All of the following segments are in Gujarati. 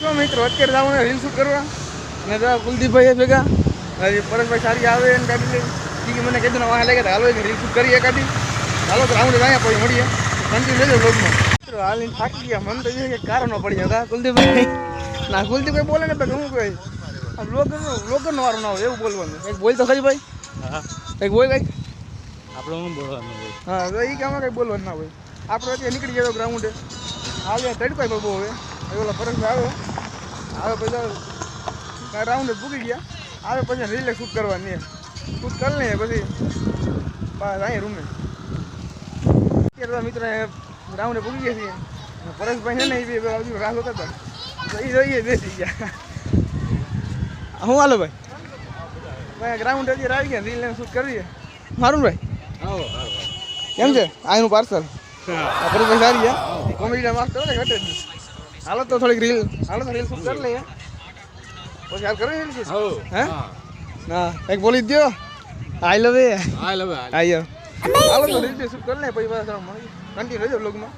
શું મિત્રો અત્યારે જવાનું રીલ શૂટ કરવા? અને તો કુલદીપભાઈ ભેગા. પરેશભાઈ સારી આવે ને ગાડી લઈ. ઠીક મને કીધું વાહ લાગે તો હાલો રીલ શૂટ કરીએ કાઢી. હાલો તો રાઉન્ડ અહીંયા પછી મળીએ. કન્ટિન્યુ લેજો બ્લોગમાં મિત્રો હાલીને થાકી ગયા. મન તો કે કારો ન પડી હતા કુલદીપભાઈ? ના કુલદીપભાઈ બોલે ને તો હું કહે? આ બ્લોગર બ્લોગરનો વારો ના હોય એવું બોલવાનું. એક બોલ તો ખરી ભાઈ? એક બોલ કઈ આપણે હું બોલવાનું હા તો એ કામમાં કંઈક બોલવાનું ના હોય. આપણે અત્યારે નીકળી ગયો ગ્રાઉન્ડે આવે તડકાય બહુ હવે. હવે ઓલા પરસ આવે આવે પછી રાઉન્ડે પૂકી ગયા. આવે પછી રીલે શૂટ કરવાની શૂટ કરી લઈએ પછી અહીંયા રૂમે. અત્યારે મિત્ર રાઉન્ડે પૂકી ગયા છીએ. પરેશભાઈ ને એ બાજુ રાહ હોતા. હતા એ જોઈએ બેસી ગયા. હું હાલો ભાઈ? ભાઈ ગ્રાઉન્ડ અત્યારે આવી ગયા રીલ શૂટ કરીએ મારું ભાઈ? કેમ છે? આનું પાર્સલ આપણે ભાઈ સારી છે કોમેડીના માસ્ટર ને ઘટે હાલો તો થોડીક રીલ હાલો તો રીલ શૂટ કરી લઈએ. પછી હાલ કરો રીલ શૂટ હે? ના એક બોલી દ્યો. આઈ લવ એ. હા યુ આયો હાલો તો રીલ શૂટ કરી લે પછી બસ મળી કન્ટિન્યુ રહેજો બ્લોગમાં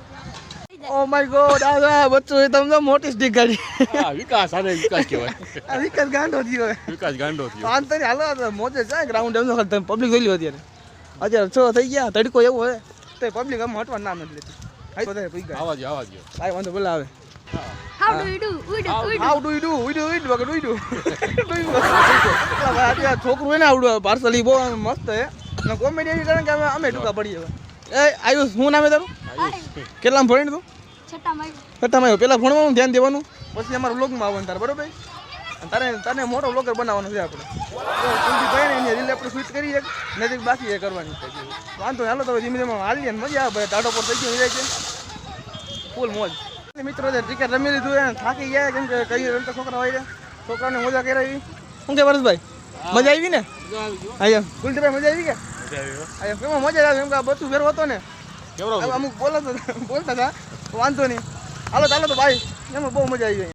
ઓ માય ગોડ આ બચ્ચો એ તમને મોટી સ્ટીક ગાડી હા વિકાસ આને વિકાસ કહેવાય. આ વિકાસ ગાંડો થયો વિકાસ ગાંડો થયો. નહીં હાલો મોજે જાય ગ્રાઉન્ડ એમ તો તમે પબ્લિક જોઈ લો અત્યારે. અત્યારે છ થઈ ગયા તડકો એવો હોય તો પબ્લિક આમ હટવા નામ નથી લેતી હાઈ બધા પી ગયા. આવા જ આવા જ કાંઈ વાંધો બોલા આવે. How do you do? We do, we do. How do you do we do it વગર ડુ યુ ડુ છોકરું એને આવડું પાર્સલ ઈ બહુ મસ્ત હે. અને કોમેડી એવી કારણ કે અમે અમે ટૂંકા પડીએ એ આયુષ શું નામે તારું? કેટલામાં ભણીને તું? છઠ્ઠામાં આવ્યો. પહેલાં ભણવાનું ધ્યાન દેવાનું? પછી અમારા વ્લોગમાં આવવાનું તારે બરોબર? અને તારે તને મોટો વ્લોગર બનાવવાનો છે આપણે. રીલ આપણે સ્વિચ કરી નજીક બાકી એ કરવાની વાંધો હાલો તો ધીમે ધીમે હાલીએ ને મજા આવે દાડો પર થઈ ગયો જાય છે. ફૂલ મોજ. મિત્રો છે ક્રિકેટ રમી લીધું એને થાકી ગયા કેમ કે કઈ રમતા છોકરા હોય છોકરાને મજા કરાવી. શું કે ભરતભાઈ મજા આવી ને? આયા કુલદીપભાઈ મજા આવી કે આયા કેમાં મજા આવે એમ કે બધું ફેરવો હતો ને. અમુક બોલો બોલતા હતા વાંધો નહીં. હાલો ચાલો તો ભાઈ એમાં બહુ મજા આવી ગઈ.